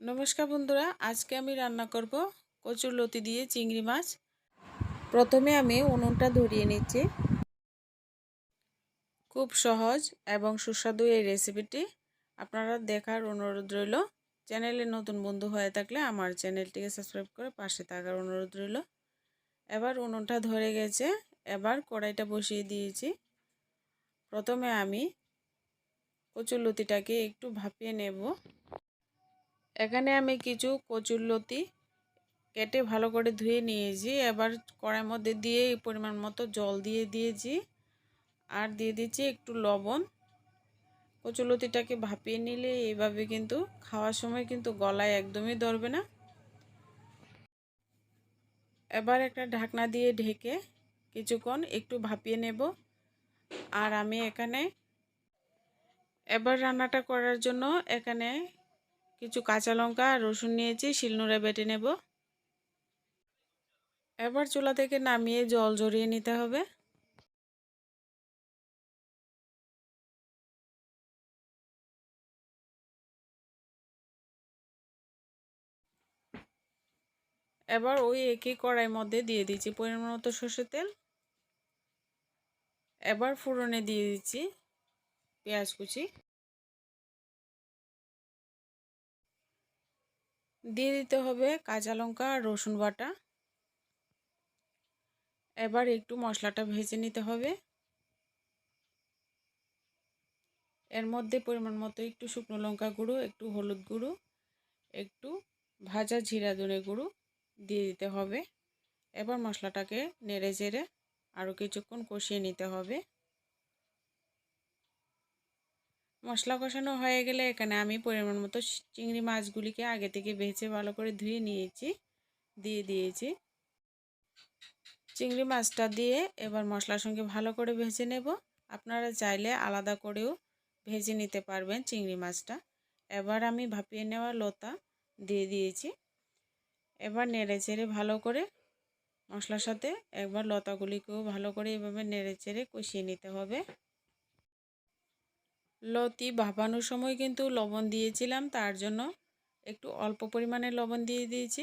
নমস্কার বন্ধুরা, আজকে আমি রান্না করব কচুর লতি দিয়ে চিংড়ি মাছ। প্রথমে আমি উনুনটা ধরিয়ে নিচ্ছি। খুব সহজ এবং সুস্বাদু এই রেসিপিটি আপনারা দেখার অনুরোধ রইল, চ্যানেলে নতুন বন্ধু হয়ে থাকলে আমার চ্যানেলটিকে সাবস্ক্রাইব করে পাশে থাকার অনুরোধ রইল। এবার উনুনটা ধরে গেছে, এবার কড়াইটা বসিয়ে দিয়েছি। প্রথমে আমি কচুর লতিটাকে একটু ভাপিয়ে নেব। এখানে আমি কিছু কচুর লতি কেটে ভালো করে ধুয়ে নিয়েছি। এবার কড়াইয়ের মধ্যে দিয়ে পরিমাণ মতো জল দিয়ে দিয়েছি আর দিয়ে দিচ্ছি একটু লবণ। কচুলতিটাকে ভাপিয়ে নিলে এইভাবে কিন্তু খাওয়ার সময় কিন্তু গলায় একদমই ধরবে না। এবার একটা ঢাকনা দিয়ে ঢেকে কিছুক্ষণ একটু ভাপিয়ে নেব। আর আমি এখানে, এবার রান্নাটা করার জন্য এখানে কিছু কাঁচা লঙ্কা আর রসুন নিয়েছি, শিলনোড়ে বেটে নেব। এবার চুলা থেকে নামিয়ে জল জড়িয়ে নিতে হবে। এবার ওই একই কড়াইয়ের মধ্যে দিয়ে দিচ্ছি পরিমাণ মতো সর্ষের তেল। এবার ফুরনে দিয়ে দিচ্ছি পেঁয়াজ কুচি। দিয়ে দিতে হবে কাঁচা লঙ্কা আর রসুন বাটা। এবার একটু মশলাটা ভেজে নিতে হবে। এর মধ্যে পরিমাণ মতো একটু শুকনো লঙ্কা গুঁড়ো, একটু হলুদ গুঁড়ো, একটু ভাজা জিরা ধনে গুঁড়ো দিয়ে দিতে হবে। এবার মশলাটাকে নেড়ে চেড়ে আরও কিছুক্ষণ কষিয়ে নিতে হবে। মশলা কষানো হয়ে গেলে এখানে আমি পরিমাণ মতো চিংড়ি মাছগুলিকে আগে থেকে ভেজে ভালো করে ধুয়ে নিয়েছি, দিয়ে দিয়েছি। চিংড়ি মাছটা দিয়ে এবার মশলার সঙ্গে ভালো করে ভেজে নেব। আপনারা চাইলে আলাদা করেও ভেজে নিতে পারবেন চিংড়ি মাছটা। এবার আমি ভাপিয়ে নেওয়া লতা দিয়ে দিয়েছি। এবার নেড়ে চেড়ে ভালো করে মশলার সাথে একবার লতাগুলিকেও ভালো করে এভাবে নেড়ে চেড়ে কষিয়ে নিতে হবে। লতি ভাপানোর সময় কিন্তু লবণ দিয়েছিলাম, তার জন্য একটু অল্প পরিমাণে লবণ দিয়ে দিয়েছি।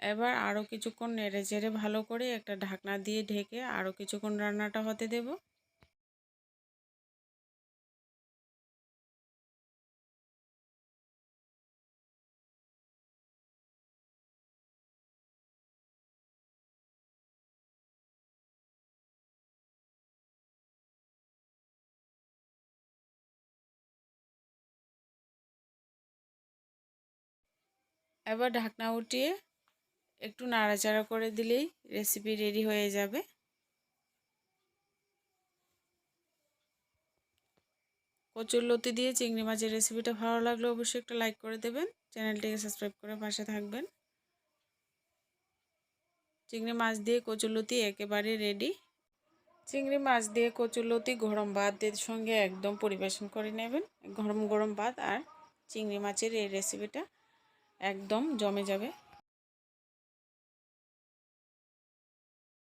এবার আরও কিছুক্ষণ নেড়ে চেড়ে ভালো করে একটা ঢাকনা দিয়ে ঢেকে আরও কিছুক্ষণ রান্নাটা হতে দেব। এবার ঢাকনা উঠিয়ে একটু নাড়াচাড়া করে দিলেই রেসিপি রেডি হয়ে যাবে। কচুর লতি দিয়ে চিংড়ি মাছের রেসিপিটা ভালো লাগলে অবশ্যই একটা লাইক করে দেবেন। চ্যানেলটিকে সাবস্ক্রাইব করে পাশে থাকবেন। চিংড়ি মাছ দিয়ে কচুরলতি একেবারে রেডি চিংড়ি মাছ দিয়ে কচুরলতি গরম ভাতের সঙ্গে একদম পরিবেশন করে নেবেন। গরম গরম ভাত আর চিংড়ি মাছের এই রেসিপিটা একদম জমে যাবে।